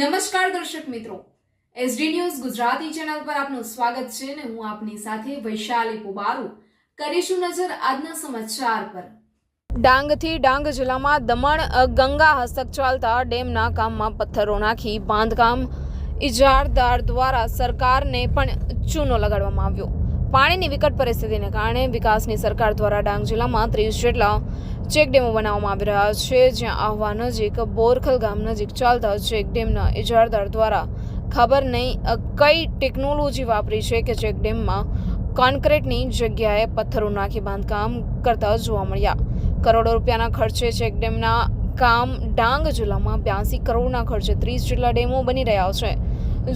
નમસ્કાર દર્શક મિત્રો. એસડી ન્યૂઝ ગુજરાતી ચેનલ પર આપનું સ્વાગત છે અને હું આપની સાથે વૈશાલી પુબારુ. કરીશું નજર આજના સમાચાર પર. ડાંગથી ડાંગ જિલ્લામાં દમણ ગંગા હસ્તક ચાલતા ડેમના કામમાં પથ્થરો નાખી બાંધકામ ઇજારદાર દ્વારા સરકારને પણ ચૂનો લગાડવામાં આવ્યો. પાણીની વિકટ પરિસ્થિતિને કારણે વિકાસની સરકાર દ્વારા ડાંગ જિલ્લામાં ત્રીસ જેટલા ચેકડેમો બનાવવામાં આવી રહ્યા છે, જ્યાં આહવા નજીક બોરખલ ગામ નજીક ચાલતા ચેકડેમના ઇજારદાર દ્વારા ખબર નહીં કઈ ટેકનોલોજી વાપરી છે કે ચેકડેમમાં કોન્ક્રીટની જગ્યાએ પથ્થરો નાખી બાંધકામ કરતા જોવા મળ્યા. કરોડો રૂપિયાના ખર્ચે ચેકડેમના કામ ડાંગ જિલ્લામાં બ્યાસી કરોડના ખર્ચે ત્રીસ જેટલા ડેમો બની રહ્યા છે.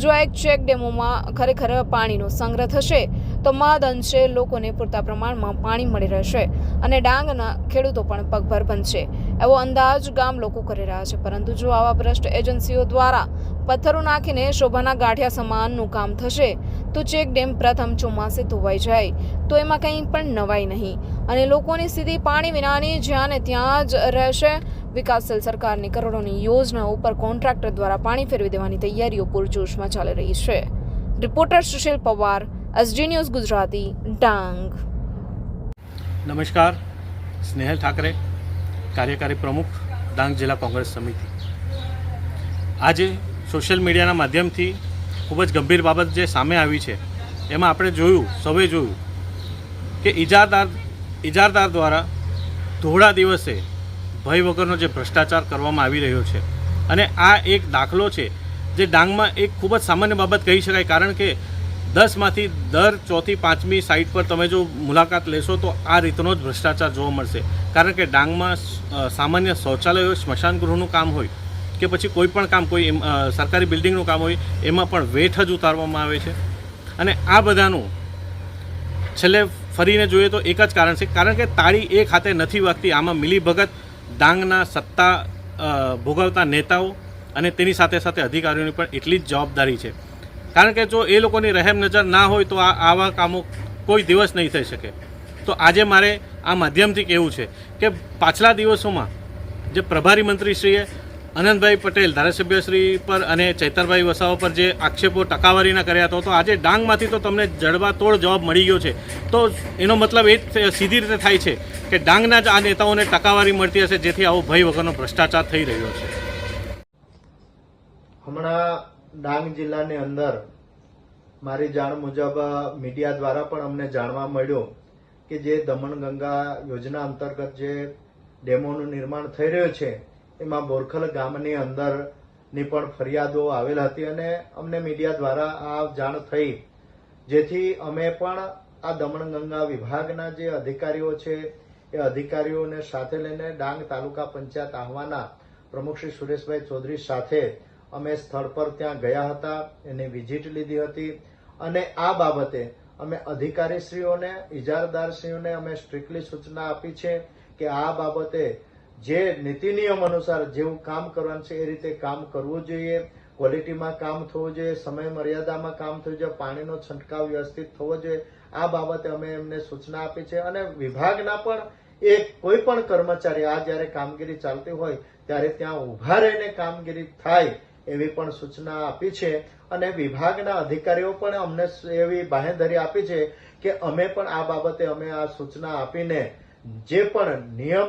જો એક ચેક ડેમોમાં ખરેખર પાણીનો સંગ્રહ થશે તો મહદઅંશે લોકોને પૂરતા પ્રમાણમાં પાણી મળી રહેશે અને ડાંગના ખેડૂતો પણ પગભર બનશે. એવો અંદાજ ગામ લોકો કરી રહ્યા છે. પરંતુ જો આવા ભ્રષ્ટ એજન્સીઓ દ્વારા પથ્થરો નાખીને શોભાના ગાંઠિયા સમાનનું કામ થશે, તો ચેક ડેમ પ્રથમ ચોમાસે ધોવાઈ જાય. તો એમાં કંઈ પણ નવાઈ નહીં. અને લોકોની સ્થિતિ પાણી વિનાની જ્યાં ને ત્યાં જ રહેશે, વિકાસશીલ સરકારની કરોડોની યોજના ઉપર કોન્ટ્રાક્ટર દ્વારા પાણી ફેરવી દેવાની તૈયારીઓ પૂરજોશમાં ચાલી રહી છે. Reporter Sushil Pawar SD news Gujarati Dang. નમસ્કાર, સ્નેહલ ઠાકરે, કાર્યકારી પ્રમુખ, ડાંગ જિલ્લા કોંગ્રેસ સમિતિ. આજે સોશિયલ મીડિયાના માધ્યમથી ખૂબ જ ગંભીર બાબત જે સામે આવી છે, એમાં આપણે જોયું, સૌએ જોયું, કે ઇજારદાર ઇજારદાર દ્વારા ધોળા દિવસે ભય વગરનો જે ભ્રષ્ટાચાર કરવામાં આવી રહ્યો છે. અને આ એક દાખલો છે, જે ડાંગમાં એક ખૂબ જ સામાન્ય બાબત કહી શકાય, કારણ કે દસમાંથી દર ચોથી પાંચમી સાઇટ પર તમે જો મુલાકાત લેશો તો આ રીતનો જ ભ્રષ્ટાચાર જોવા મળશે. કારણ કે ડાંગમાં સામાન્ય શૌચાલયો હોય સ્મશાનગૃહનું કામ હોય કે પછી કોઈ પણ કામ, કોઈ સરકારી બિલ્ડિંગનું કામ હોય, એમાં પણ વેઠ જ ઉતારવામાં આવે છે. અને આ બધાનું છેલ્લે ફરીને જોઈએ તો એક જ કારણ છે. કારણ કે તાળી એક હાથે નથી વાગતી, આમાં મિલીભગત ડાંગના સત્તા ભોગવતા નેતાઓ અને તેની સાથે સાથે અધિકારીઓની પણ એટલી જ જવાબદારી છે. કારણ કે જો એ લોકોની રહેમ નજર ના હોય તો આ આવા કામો કોઈ દિવસ નહીં થઈ શકે. તો આજે મારે આ માધ્યમથી કહેવું છે કે પાછલા દિવસોમાં જે પ્રભારી મંત્રીશ્રીએ આનંદભાઈ પટેલ, ધારાસભ્યશ્રી પર અને ચૈતરભાઈ વસાવા પર જે આક્ષેપો ટકાવારીના કર્યા હતા, તો આજે ડાંગમાંથી તો તમને જડબાતોડ જવાબ મળી ગયો છે. તો એનો મતલબ એ સીધી રીતે થાય છે કે ડાંગના જ આ નેતાઓને ટકાવારી મળતી હશે, જેથી આવો ભય વગરનો ભ્રષ્ટાચાર થઈ રહ્યો છે. હમણાં ડાંગ જિલ્લાની અંદર મારી જાણ મુજબ મીડિયા દ્વારા પણ અમને જાણવા મળ્યું કે જે દમણગંગા યોજના અંતર્ગત જે ડેમોનું નિર્માણ થઈ રહ્યું છે, એમાં બોરખલ ગામની અંદરની પણ ફરિયાદો આવેલ હતી અને અમને મીડિયા દ્વારા આ જાણ થઈ. જેથી અમે પણ આ દમણગંગા વિભાગના જે અધિકારીઓ છે, એ અધિકારીઓને સાથે લઈને ડાંગ તાલુકા પંચાયત આહવાના પ્રમુખ શ્રી સુરેશભાઈ ચૌધરી સાથે અમે સ્થળ પર ત્યાં ગયા હતા, એની વિઝિટ લીધી હતી. અને આ બાબતે અમે અધિકારીશ્રીઓને, ઇજારદારશ્રીઓને અમે સ્ટ્રિક્ટલી સૂચના આપી છે કે આ બાબતે જે નીતિ નિયમ અનુસાર જેવું કામ કરવાનું છે, એ રીતે કામ કરવું જોઈએ. ક્વોલિટીમાં કામ થવું જોઈએ સમય મર્યાદામાં કામ થવું જોઈએ, પાણીનો છંટકાવ વ્યવસ્થિત થવો જોઈએ. આ બાબતે અમે એમને સૂચના આપી છે. અને વિભાગના પણ એક કોઈ પણ કર્મચારી આ જ્યારે કામગીરી ચાલતી હોય, ત્યારે ત્યાં ઊભા રહીને કામગીરી થાય એવી પણ સૂચના આપી છે અને વિભાગના અધિકારીઓ પણ અમને એવી બાહેંધરી આપી છે કે અમે પણ આ બાબતે અમે આ સૂચના આપીને જે પણ નિયમ